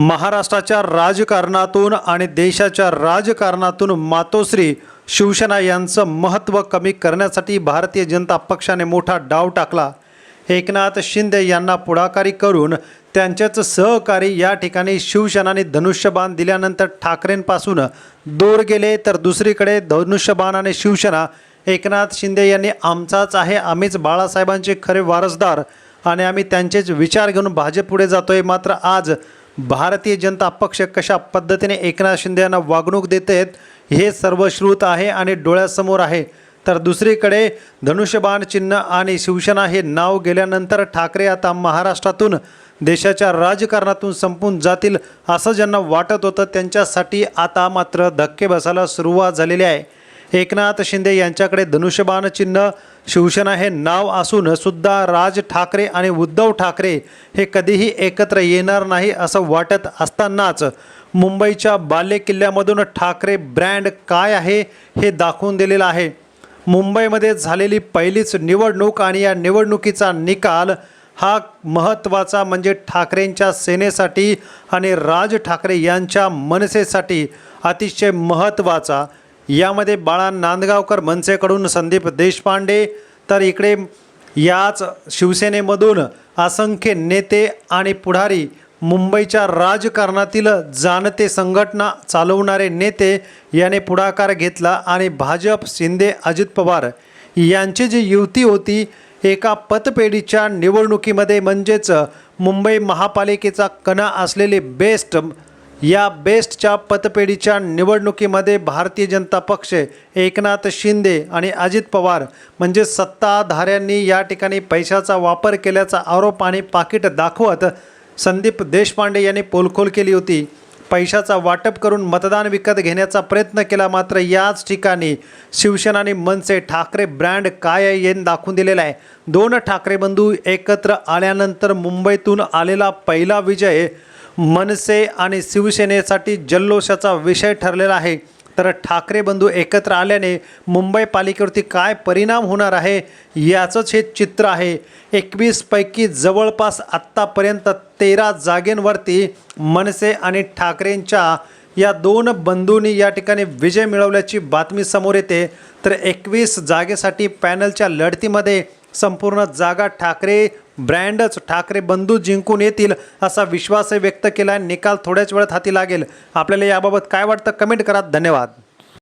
महाराष्ट्राच्या राजकारणातून आणि देशाच्या राजकारणातून मातोश्री शिवसेना यांचं महत्त्व कमी करण्यासाठी भारतीय जनता पक्षाने मोठा डाव टाकला. एकनाथ शिंदे यांना पुढाकारी करून त्यांच्याच सहकारी या ठिकाणी शिवसेनाने धनुष्यबाण दिल्यानंतर ठाकरेंपासून दूर गेले तर दुसरीकडे धनुष्यबाण आणि शिवसेना एकनाथ शिंदे यांनी आमचाच आहे आम्हीच बाळासाहेबांचे खरे वारसदार आणि आम्ही त्यांचेच विचार घेऊन भाजपपुढे जातोय. मात्र आज भारतीय जनता पक्ष कशा पद्धतीने एकनाथ शिंदे यांना वागणूक देत आहेत हे सर्व श्रुत आहे आणि डोळ्यासमोर आहे. तर दुसरीकडे धनुष्यबाण चिन्ह आणि शिवसेना हे नाव गेल्यानंतर ठाकरे आता महाराष्ट्रातून देशाच्या राजकारणातून संपून जातील असं ज्यांना वाटत होतं त्यांच्यासाठी आता मात्र धक्के बसायला सुरुवात झालेली आहे. एकनाथ शिंदे यांच्याकडे धनुष्यबाण चिन्ह शिवसेना हे नाव असून सुद्धा राज ठाकरे आणि उद्धव ठाकरे हे कधीही एकत्र येणार नाही असं वाटत असतानाच मुंबईच्या बाले किल्ल्यामधून ठाकरे ब्रँड काय आहे हे दाखवून दिलेलं आहे. मुंबईमध्ये झालेली पहिलीच निवडणूक आणि या निवडणुकीचा निकाल हा महत्त्वाचा म्हणजे ठाकरेंच्या सेनेसाठी आणि राज ठाकरे यांच्या मनसेसाठी अतिशय महत्त्वाचा यामध्ये बाळा नांदगावकर मनसेकडून संदीप देशपांडे तर इकडे याच शिवसेनेमधून असंख्य नेते आणि पुढारी मुंबईच्या राजकारणातील जाणते संघटना चालवणारे नेते याने पुढाकार घेतला आणि भाजप शिंदे अजित पवार यांची जी युती होती एका पतपेढीच्या निवडणुकीमध्ये म्हणजेच मुंबई महापालिकेचा कणा असलेले बेस्ट या बेस्टच्या पतपेढीच्या निवडणुकीमध्ये भारतीय जनता पक्ष एकनाथ शिंदे आणि अजित पवार म्हणजे सत्ताधाऱ्यांनी या ठिकाणी पैशाचा वापर केल्याचा आरोप आणि पाकिट दाखवत संदीप देशपांडे यांनी पोलखोल केली होती. पैशाचा वाटप करून मतदान विकत घेण्याचा प्रयत्न केला मात्र याच ठिकाणी शिवसेना आणि मनसे ठाकरे ब्रँड काय आहे यांनी दाखवून दिलेला आहे. दोन ठाकरे बंधू एकत्र आल्यानंतर मुंबईतून आलेला पहिला विजय मनसे आणि शिवसेनेसाठी जल्लोषाचा विषय ठरलेला आहे. तर ठाकरे बंधू एकत्र आल्याने मुंबई पालिकेवरती काय परिणाम होणार आहे याचंच हे चित्र आहे. एकवीसपैकी जवळपास आत्तापर्यंत तेरा जागेंवरती मनसे आणि ठाकरेंच्या या दोन बंधूंनी या ठिकाणी विजय मिळवल्याची बातमी समोर येते. तर एकवीस जागेसाठी पॅनलच्या लढतीमध्ये संपूर्ण जागा ठाकरे ब्रँडच ठाकरे बंधू जिंकून येतील असा विश्वासही व्यक्त केला निकाल थोड्याच वेळात हाती लागेल. आपल्याला याबाबत काय वाटतं? कमेंट करा. धन्यवाद.